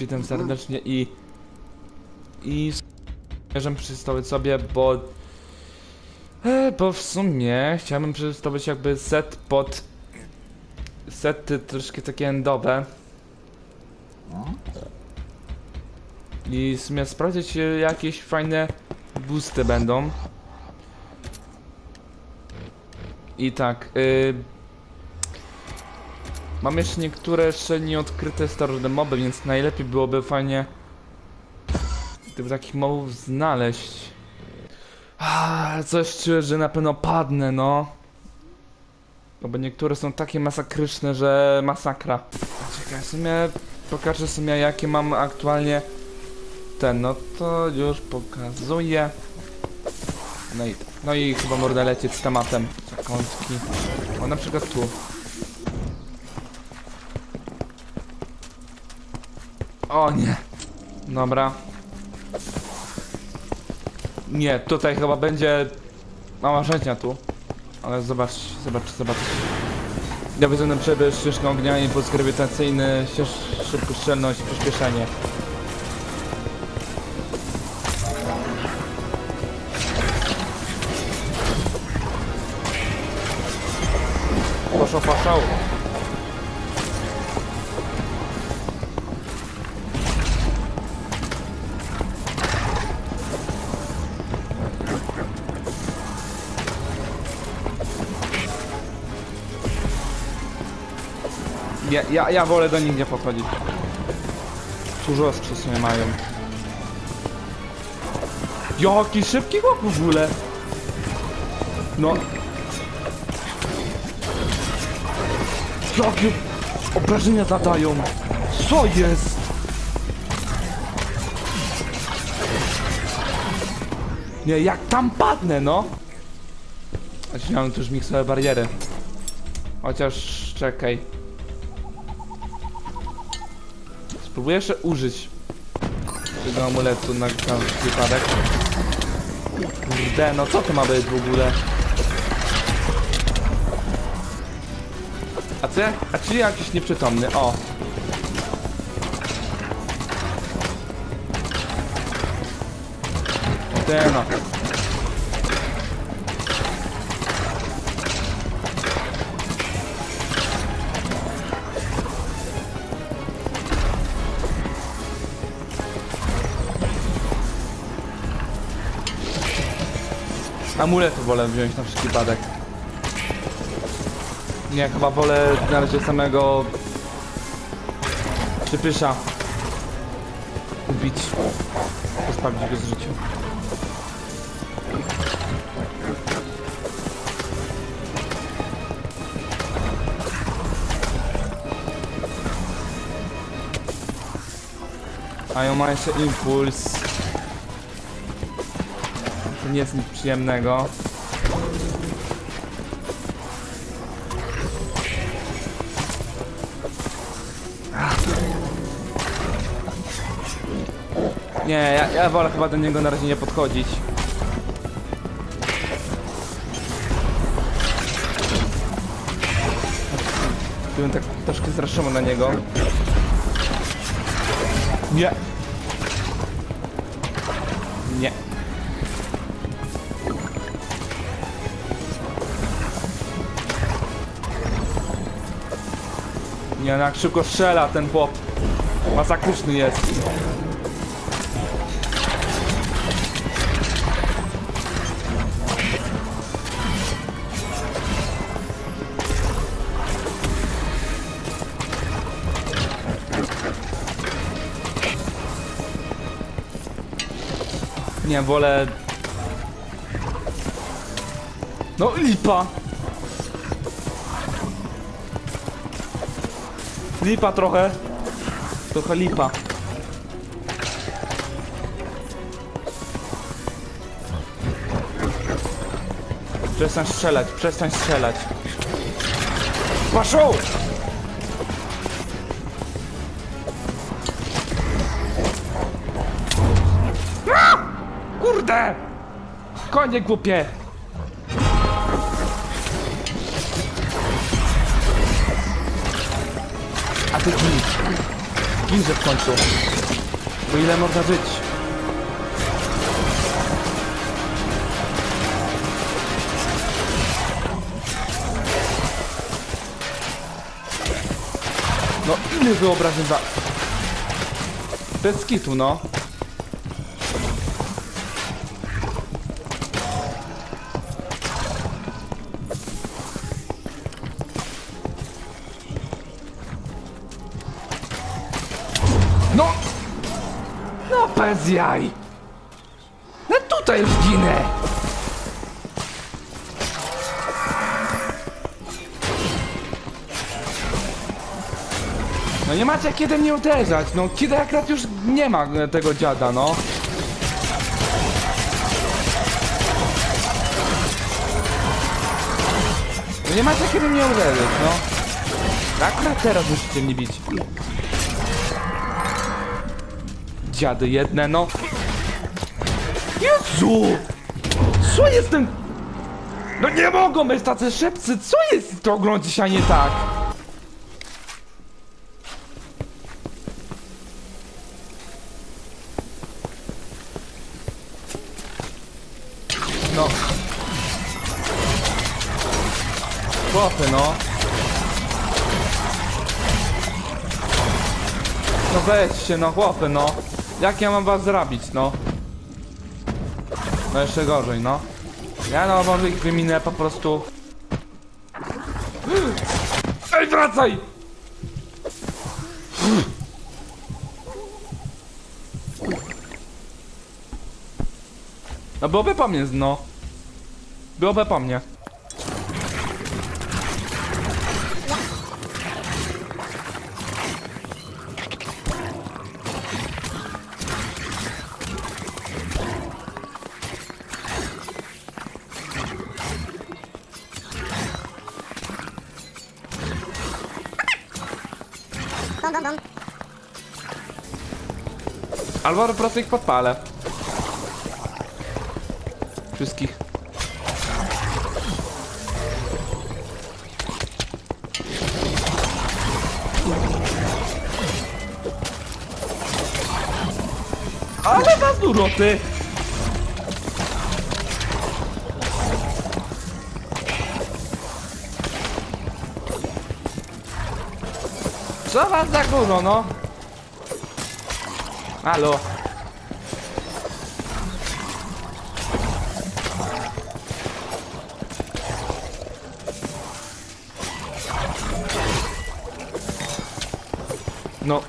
witam serdecznie i... I... Zamierzam przedstawić sobie, bo... E, bo w sumie chciałbym przedstawić jakby set pod... Sety troszkę takie endowe. I w sumie sprawdzić jakieś fajne boosty będą. I tak, y... Mam jeszcze niektóre jeszcze nieodkryte starożytne moby, więc najlepiej byłoby fajnie tych takich mobów znaleźć. Coś czuję, że na pewno padnę, no. No bo niektóre są takie masakryczne, że masakra. Czekaj, w sumie pokażę sobie jakie mam aktualnie ten, no to już pokazuję. No i, no i chyba mordę lecieć z tematem. Zakątki. O, na przykład tu. O nie. Dobra. Nie, tutaj chyba będzie mała rzeźnia tu. Ale zobacz, zobacz, zobacz. Ja widzę na przykład ścieżkę ognia, impuls grawitacyjny, ścież- szybkostrzelność, przyspieszenie. Poszło, poszło. Ja, ja, ja wolę do nich nie podchodzić. Ostrzy sobie mają. Jaki szybki chłop w ogóle. No. Jakie obrażenia zadają. Co jest? Nie, jak tam padnę, no. Znaczy, mam tu już miksowe bariery. Chociaż, czekaj. Spróbuję jeszcze użyć tego amuletu na każdy wypadek. Kurde, no co to ma być w ogóle? A co? A czy jakiś nieprzytomny? O! Te no. Amuletu wolę wziąć na wszelki wypadek. Nie, chyba wolę na razie samego przypysza ubić. Pozbawić go z życia. A ją ma jeszcze impuls. Nie jest nic przyjemnego. Nie, ja, ja wolę chyba do niego na razie nie podchodzić. Byłem tak troszkę zraszony na niego. Nie. Nie. Nie, jak szybko strzela ten chłop. Masakryczny jest. Nie, wolę... No lipa! Lipa trochę. Trochę lipa. Przestań strzelać, przestań strzelać. Paszą! Kurde! Konie głupie! A ty git. zginże w końcu. Bo ile można żyć? No ile wyobrażeń za... Bez kitu, no. No! No bez jaj! No tutaj zginę! No nie macie kiedy mnie uderzać, no kiedy akurat już nie ma tego dziada, no. No nie macie kiedy mnie uderzyć, no. Akurat teraz musicie mnie bić. Dziady jedne, no. Jezu! Co jest ten... No nie mogą być tacy szybcy! Co jest z tą grą dzisiaj nie tak? No. Chłopy, no. No weźcie, no chłopy, no. Jak ja mam was zrobić, no? No jeszcze gorzej, no. Ja no może ich wyminę po prostu. Ej, wracaj! No byłoby po mnie, no. Byłoby po mnie. Albo po prostu ich podpalę. Wszystkich. Ale was dużo, ty! Co was za dużo, no? Halo. No.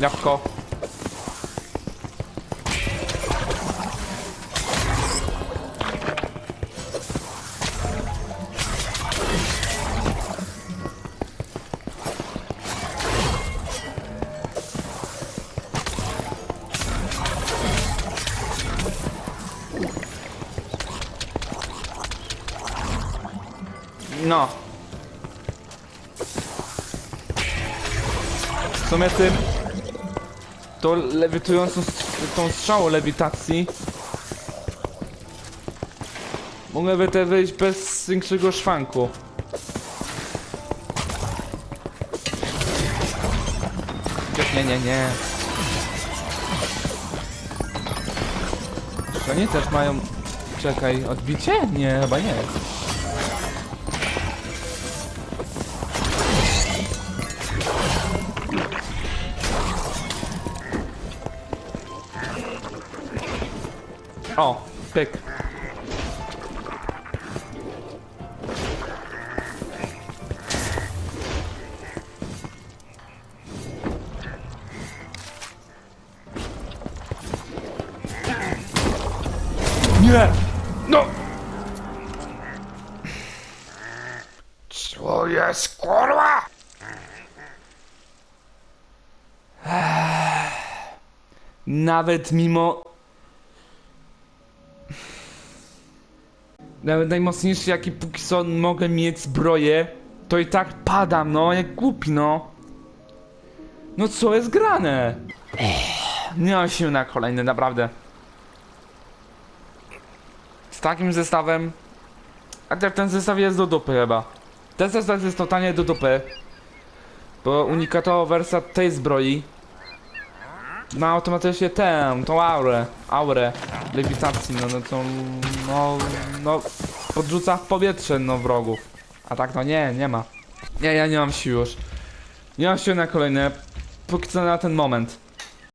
Jabłko. No. W sumie tym... To lewitującą tą strzałą lewitacji... Mogłyby te wyjść bez większego szwanku. Nie, nie, nie. Czy oni też mają... Czekaj, odbicie? Nie, chyba nie. O, pyk. Nie! No! Co jest, kurwa? Nawet mimo Nawet najmocniejszy jaki póki co mogę mieć zbroję, to i tak padam, no, jak głupi, no. No co jest grane? Nie mam sił na kolejny, naprawdę. Takim zestawem A tak ten zestaw jest do dupy chyba. Ten zestaw jest totalnie do dupy. Bo unikatowa wersja tej zbroi ma automatycznie tę, tą aurę, aurę lewitacji, no, no to, no, no, podrzuca w powietrze, no, wrogów. A tak, no nie, nie ma. Nie, ja nie mam sił już. Nie mam sił na kolejne, póki co na ten moment.